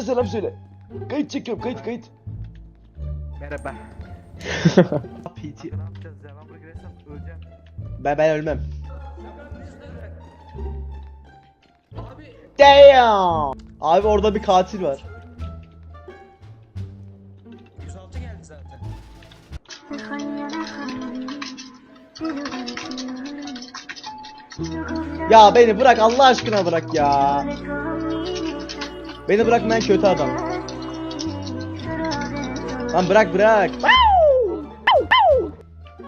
Chat'e selam söyle. Kayıt çekiyorum kayıt kayıt. Merhaba. PT. Ne yapacağız ya? Ben buraya girersem öleceğim. Ben ben ölmem. Abi Damn. Abi orada bir katil var. 106 geldi zaten. Ya beni bırak Allah aşkına bırak ya. Beni bırak ben kötü adam. Lan bırak bırak.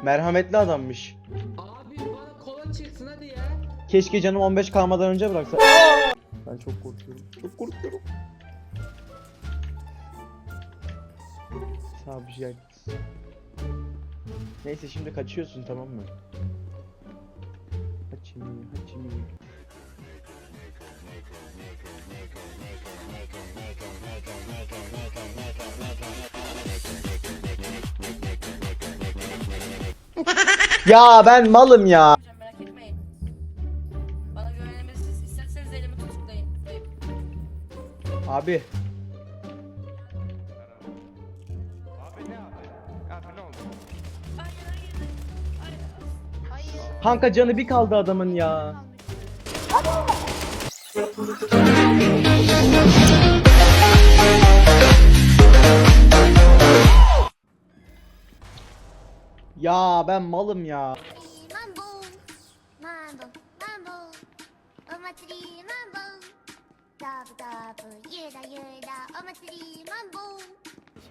Merhametli adammış. Abi bana kola çıksın hadi ya. Keşke canım 15 kalmadan önce bıraksa. Ben çok korkuyorum. Çok korkuyorum. Sağ bir şey. Neyse şimdi kaçıyorsun tamam mı? Kaçayım, kaçayım. Ya ben malım ya. Hocam merak etmeyin. Bana güvenebilirsiniz. İsterseniz elimi tutuklayın. Buyurun. Abi Abi ne abi? Abi ne oldu? Hayır hayır. Hayır. Hayır. kanka canı bir kaldı adamın ya. Ya ben malım ya.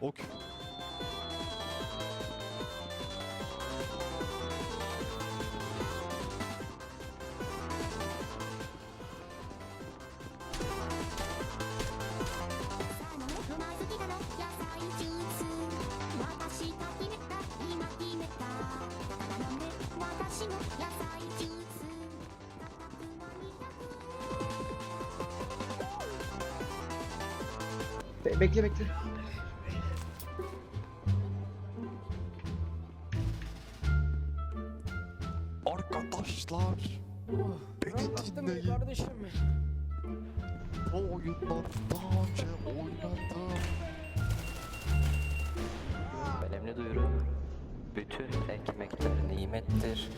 マ Be- bekle bekle. Arkadaşlar beni dinleyin. kardeşim. Bu oyundan daha önce oynadım. Önemli duyuru. Bütün ekmekler nimettir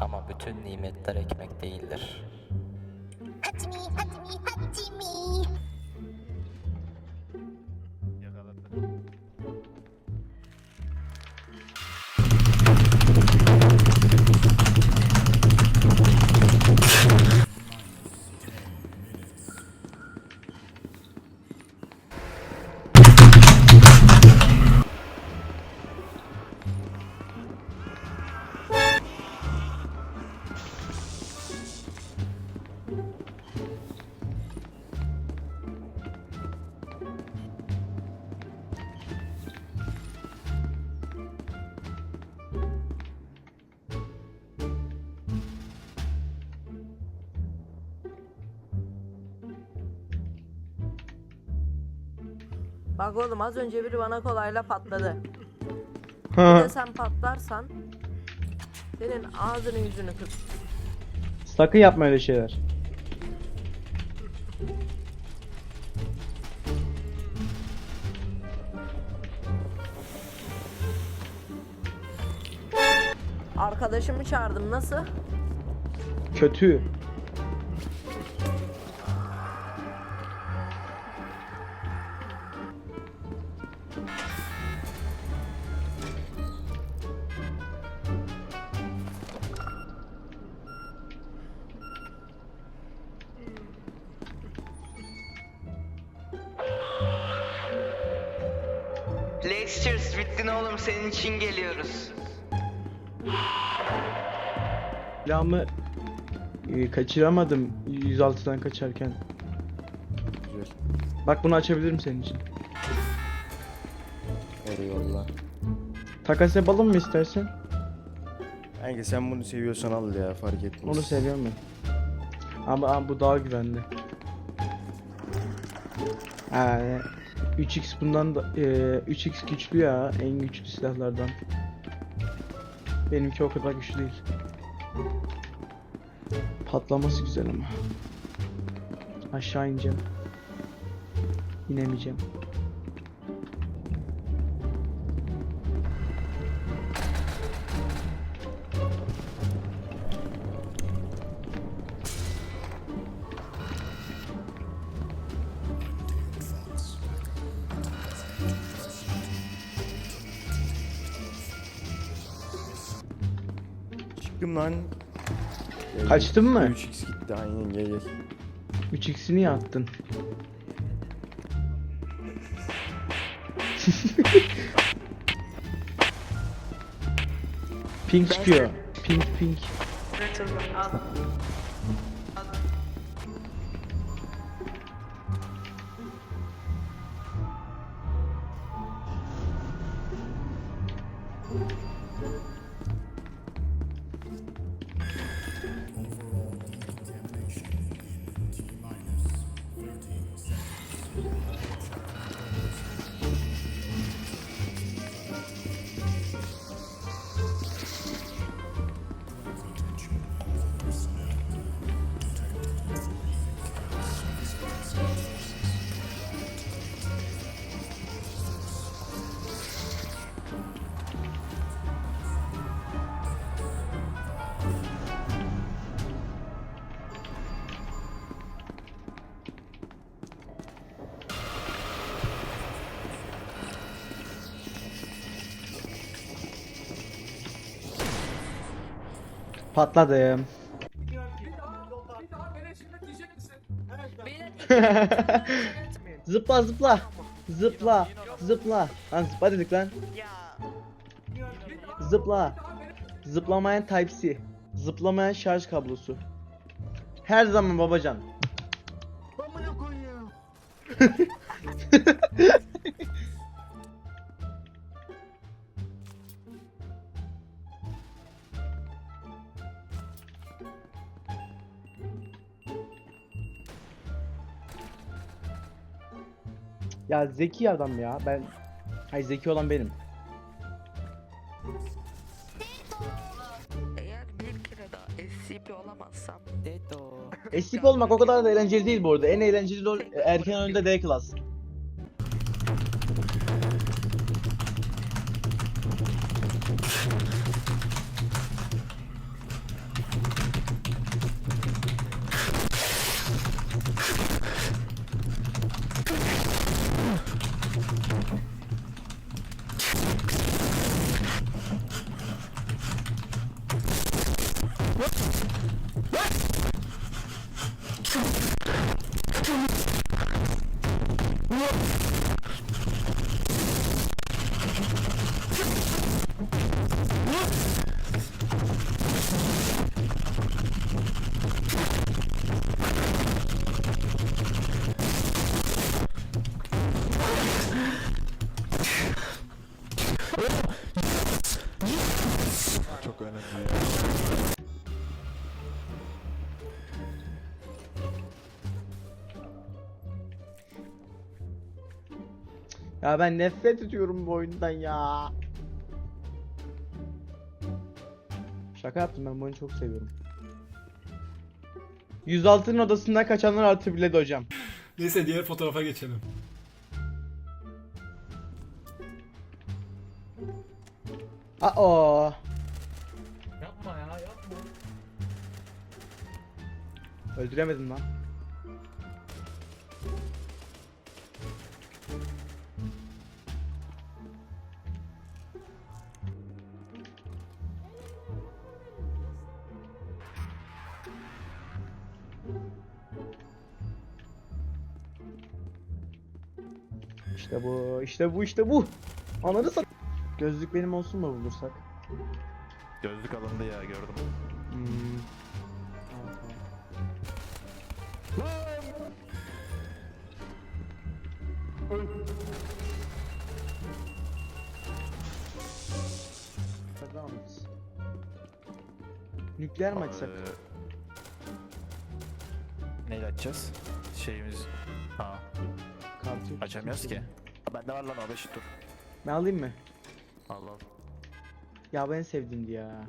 ama bütün nimetler ekmek değildir. Bak oğlum az önce biri bana kolayla patladı. Bir de sen patlarsan senin ağzını yüzünü kır. Sakın yapma öyle şeyler. Arkadaşımı çağırdım nasıl? Kötü. Senin için geliyoruz. Silahımı e, kaçıramadım 106'dan kaçarken. Bak bunu açabilirim senin için. Eyvallah. Takas yapalım mı istersen? Kanka sen bunu seviyorsan al ya fark etmez. Onu seviyorum ben. Ama, ama bu daha güvenli. Yani 3x bundan da e, 3x güçlü ya en güçlü silahlardan. Benimki o kadar güçlü değil. Patlaması güzel ama. Aşağı ineceğim. İnemeyeceğim. Çıktım lan. Gel, Kaçtın gel. mı? 3x gitti aynen gel gel. 3x'ini niye attın? pink çıkıyor. Pink pink. Patladım. Zıpla zıpla. Zıpla. Zıpla. Lan zıpla dedik lan. Zıpla. Zıplamayan Type-C. Zıplamayan şarj kablosu. Her zaman babacan. Ya zeki adam ya. Ben Hayır zeki olan benim. Eğer bir kere daha SCP olamazsam SCP olmak o kadar da eğlenceli değil bu arada. En eğlenceli rol erken oyunda D klas. Ya ben nefret ediyorum bu oyundan ya. Şaka yaptım ben bu oyunu çok seviyorum. 106'nın odasından kaçanlar artı bile de hocam. Neyse diğer fotoğrafa geçelim. Aa. Yapma ya yapma. Öldüremedim lan. Bu, işte bu, işte bu. Ananı sat. Gözlük benim olsun mu bulursak? Gözlük alındı ya gördüm. Hmm. Nükleer mi açsak? Neyle açacağız? Şeyimiz... Ha, Kartı açamıyoruz ki. Ha, Bende var lan o 5 dur. Ben alayım mı? Allah al. Ya ben sevdimdi ya.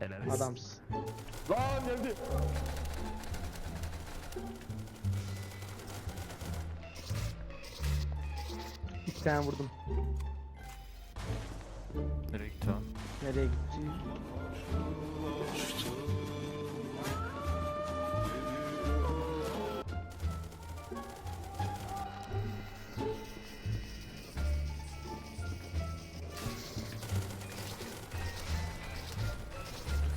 Helal Adamsın. Lan geldi. İki tane vurdum. Nereye gitti o? Nereye gitti?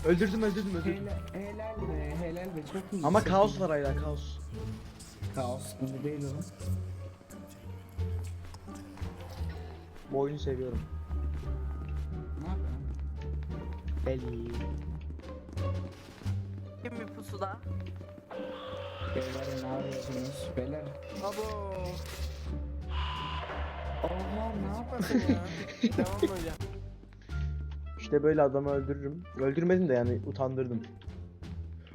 Öldürdüm öldürdüm öldürdüm. Helal be helal be çok iyi. Ama kaos var hala kaos. Kaos bu değil o. Bu oyunu seviyorum. Ne yapıyorsun? Belli. Kim bir pusuda? Beyler ne yapıyorsunuz? Beyler. Abo. Oha ne Yapmasın ya. Devam hocam. İşte böyle adamı öldürürüm. Öldürmedim de yani utandırdım.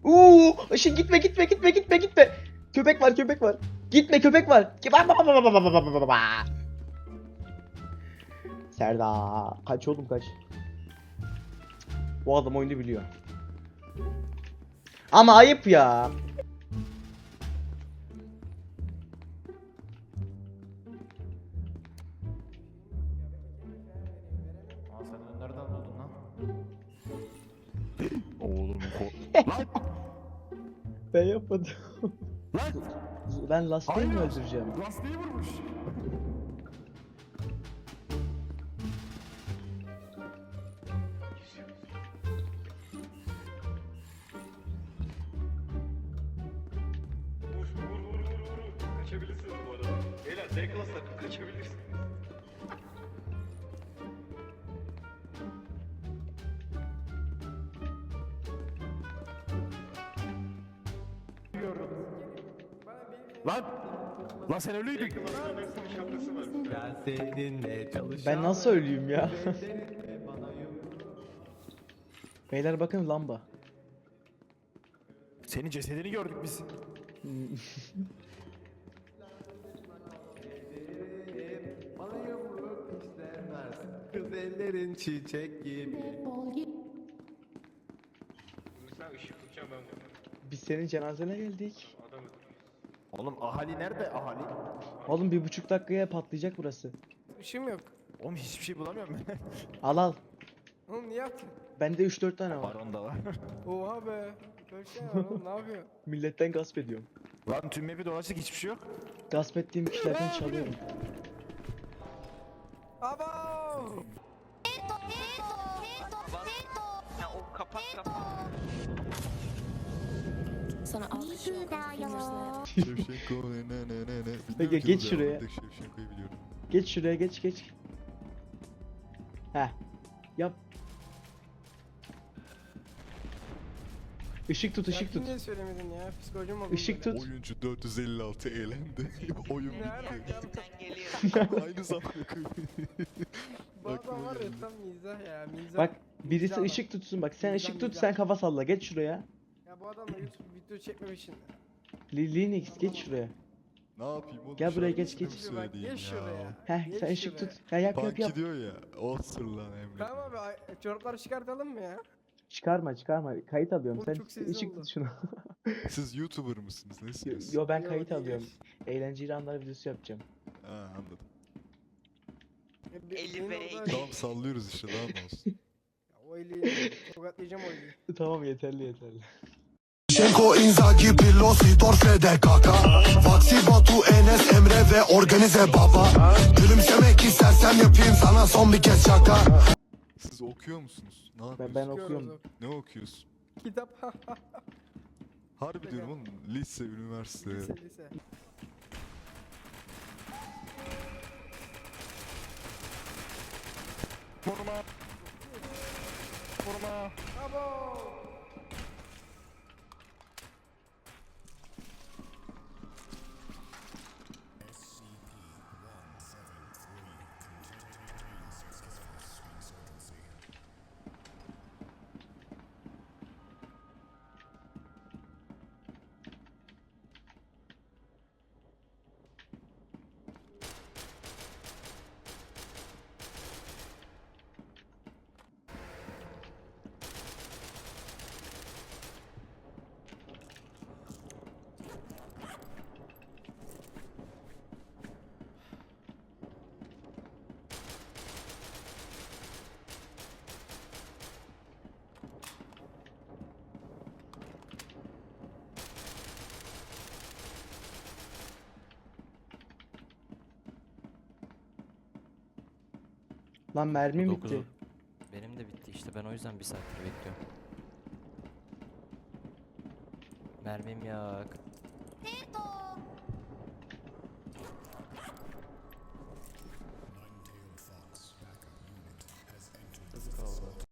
Uuu! Işın gitme gitme gitme gitme gitme. Köpek var köpek var. Gitme köpek var. Serda kaç oğlum kaç. Bu adam oyunu biliyor. Ama ayıp ya. kapadım. Lan! Ben lastiği mi Aynen. öldüreceğim? Lastiği vurmuş. Vur vur vur vur. Kaçabilirsiniz bu arada. Beyler D-Class takım kaçabilirsiniz. Lan sen ölüydün. Ben nasıl ölüyüm ya? Beyler bakın lamba. Senin cesedini gördük biz. Kız ellerin çiçek gibi. Biz senin cenazene geldik. Oğlum ahali nerede ahali? Oğlum bir buçuk dakikaya patlayacak burası. İşim yok. Oğlum hiçbir şey bulamıyorum ben. Al al. Oğlum niye yaptın? Bende 3-4 tane var. Baron da var. Oha be. Böyle şey var oğlum ne yapıyor? Milletten gasp ediyorum. Lan tüm map'i dolaştık hiçbir şey yok. Gasp ettiğim kişilerden çalıyorum. Abo. Ya o kapat kapat. Sana alkış yok. Şurada Şevşenko ne ne ne ne ne. Peki, geç şuraya. bu Şevşenko'yu biliyorum. Geç şuraya geç geç. Heh. Yap. Işık tut ışık tut. Niye söylemedin ya? Psikolojim bozuldu. Işık tut. Oyuncu 456 eğlendi. Oyun bitti. geliyor. Aynı zamanda adam var ya tam mizah ya mizah. Bak birisi Mizah ışık tutsun bak sen Mizah, ışık tut mizah. sen kafa salla geç şuraya. Bu adamla YouTube video çekmek için. Li- Linux geç şuraya. Ne yapayım oğlum? Gel buraya, geç, geç. Bak söyleyeyim geç şuraya. Heh Geç sen ışık şuraya. tut. Ya yap yap Funky yap. diyor ya. Olsun lan Emre. Tamam abi ay- çorapları çıkartalım mı ya? Çıkarma çıkarma. Kayıt alıyorum. Oğlum Sen çok sezgi ışık oldu. tut şunu. Siz YouTuber mısınız? Nesiniz? Yo ben Yo, kayıt değiliz. alıyorum. Eğlenceli anlar videosu yapacağım. Ha anladım. Ya be- Eli benim be orada- eli. Tamam sallıyoruz işte daha ne olsun. Ya O eli tokatlayacağım o eli. tamam yeterli yeterli. Inzaghi Pilosi Torfede kaka Vaksi Batu Enes Emre ve organize baba Gülümsemek istersen yapayım sana son bir kez şaka Siz okuyor musunuz? Ne Ben, yapıyorsunuz? ben okuyorum. Ne okuyorsun? Kitap. Harbi diyorum oğlum. Lise, üniversite. lise lise. Koruma. Koruma. Abo. Lan mermim Dokuzu- bitti. Benim de bitti işte ben o yüzden bir saattir bekliyorum. Mermim yok.